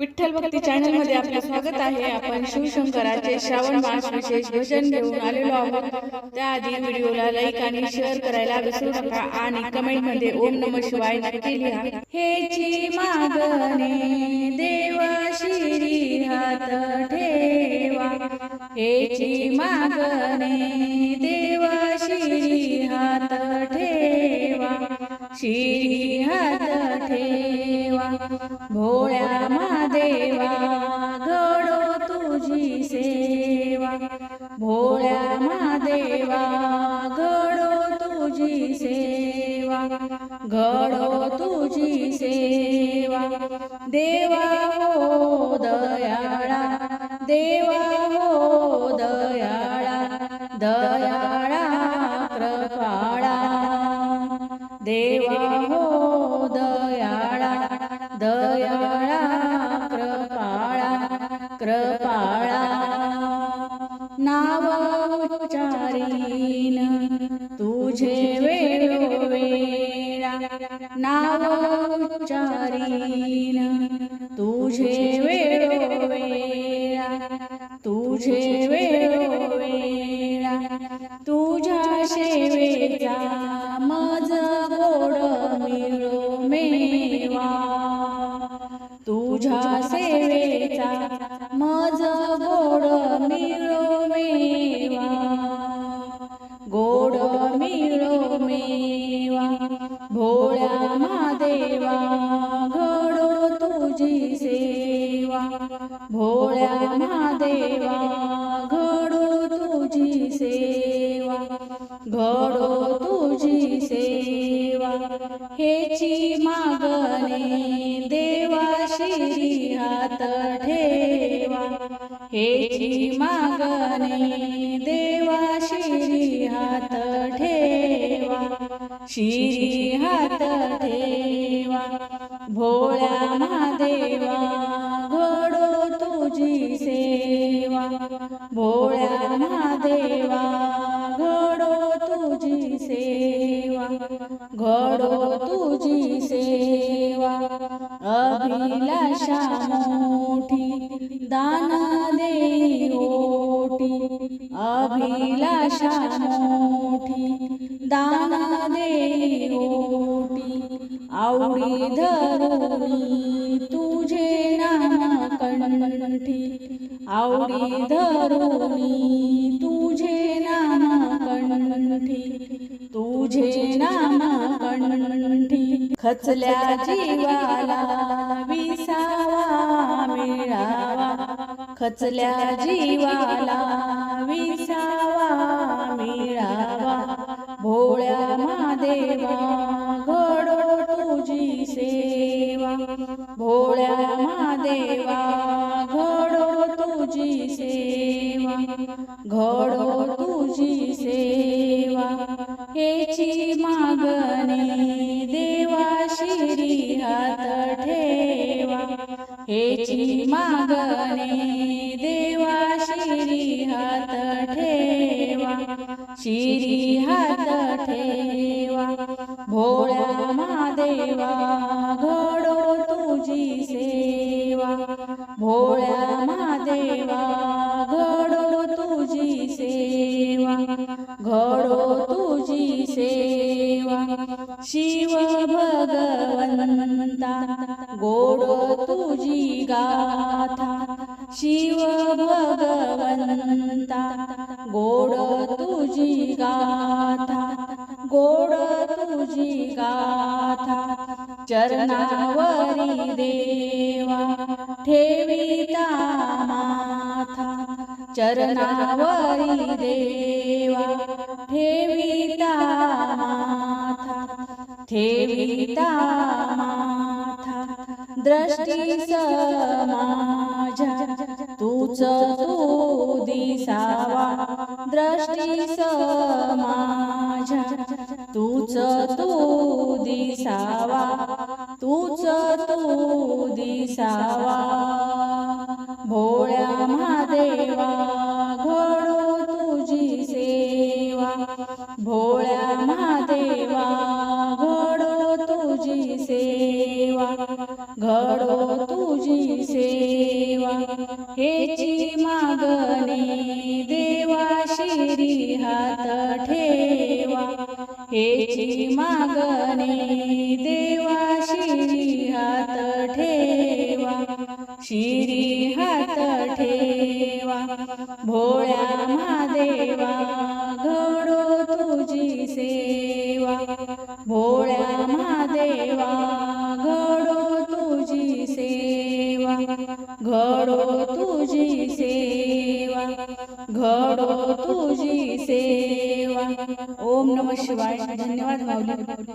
विठ्ठल भक्ती चॅनलमध्ये आपलं स्वागत आहे. आपण शिवशंकराचे श्रावण मास विशेष भजन घेऊन आलेलो आहोत. त्याआधी व्हिडिओला लाईक आणि शेअर करायला विसरू नका आणि कमेंटमध्ये ओम नम शिवाय नक्की लिहा. हेची मागणे शिरी हात ठेवा. हेची मागणे देवा शिरी हात ठेवा. शिरी हात ठेवा. भोळ्या देवा घडो तुझी सेवा. भोळ्या महादेवा घडो तुझी सेवा. घडो तुझी सेवा. देवा हो दयाळा देवा हो दयाळा दयाळा कृपाळा देवा कृपाळा नाव उच्चारीन. तुझे वेळोवेळा. नाव उच्चारीन. तुझे वेळोवेळा. तुझे वेळोवेळा. तुझ्या सेवेचा मज गोड मिळो मेवा. तुझ्या सेवेचा भोळ्या महादेवा घडो तुझी सेवा घडो तुझी सेवा. हेची मागणे देवा हात ठेवा. हेची मागणे देवा हात ठेवा. शिरी हात ठेवा. भोळ्या महादेवा भोळ्या महादेवा घडो तुझी सेवा घडो तुझी सेवा अभिलाषा मोठी दान दे ओटी अभिलाषा मोठी दान दे ओटी आवडी धरुणी आवडी धरुणी तुझे नाम कंठी तुझे नाम कंठी खचल्या जीवाला विसावा मिळावा. खचल्या जीवाला विसावा मिळावा. भोळ्या महादेवा घडो तुझी सेवा. भोळ्या महादेवा देवा हेची मागणी देवा शिरी हात ठेवा. हेची मागणी देवा शिरी हात ठेवा. शिरी हात ठेवा. भोळ्या महादेवा घडो तुझी सेवा. भोळ्या शिव भगवंता गोड तुझी गाथा. शिव भगवंता गोड तुझी गाथा. गोड तुझी गाथा. चरणावरी देवा ठेविता माथा. चरणावरी देवा ठेविता माथा. ठेविता माथा दृष्टी समाजा तूच तू दिसावा दृष्टी समाजा तूच तू दिसावा तूच तू दिसावा भोळ्या महादेवा घडो तुझी सेवा. हेची मागणी देवा शिरी हात ठेवा. हेची मागणी देवा शिरी हात ठेवा. शिरी हात ठेवा. भोळ्या महादेवा घडो तुझी सेवा. घडो तुझी सेवा घडो तुझी सेवा. ओम नम शिवाय. धन्यवाद माऊली.